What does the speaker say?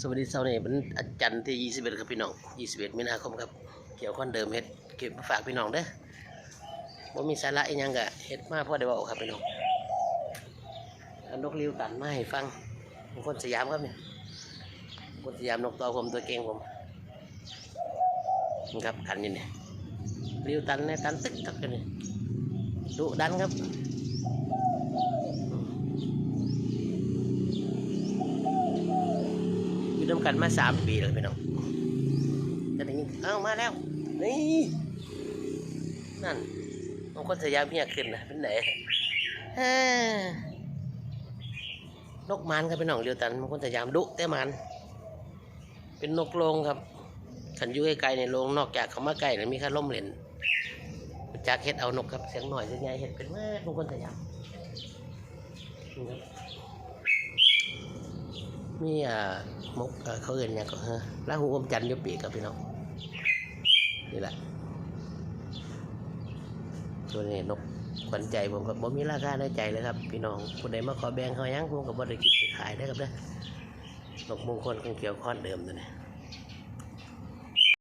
สวัสดีเช้านี้เป็นอาจารย์ที่ 21 ครับพี่น้อง 21 มีนาคมครับ เกี่ยวข้อนเดิมเฮ็ดเก็บมาฝากพี่น้องเด้อบ่ามีสาระอีหยังก็เฮ็ดมาพ่อได้เว้าครับพี่น้องนนกริ้วตันมาให้ฟังคนสยามครับเนี่ยคนสยามนกตัวผมตัวเก่งผมนี่ครับกันนี่เนี่ยริ้วตันเนี่ยตันตึกตักกันนี่ดุดันครับ อยู่ด้วยกันมาสามปีแล้วพี่น้องจะได้ยินเอ้ามาแล้ว นี่นั่นบางคนสยามเมียขึ้นนะเป็นไหนนกมันครับพี่น้องเดียวตันบางคนสยามดุแต่มัน เป็นนกโรงครับขันยู่ไกลในโรงนอกจากเขามาใกล้แล้วมีค่าล่มเล่นจากเห็ดเอานกครับเสียงหน่อยเสียงใหญ่เห็ดเป็นแม่บางคนสยามนี่ครับ มีอ่ามกเออเขาเอ่นเนี่ยก็ฮะลาหูอมจันทร์อยปีกครับพี่น้องนี่แหละตัวนี้นกขวัญใจผมกับผมมีราคาในใจเลยครับ พี่น้องคนใดมาขอแบ่งเขายังผมกับบ่ได้คิดจะขายได้อครับเด้นกมงคลของเขียวค้อนเดิมตัวนี้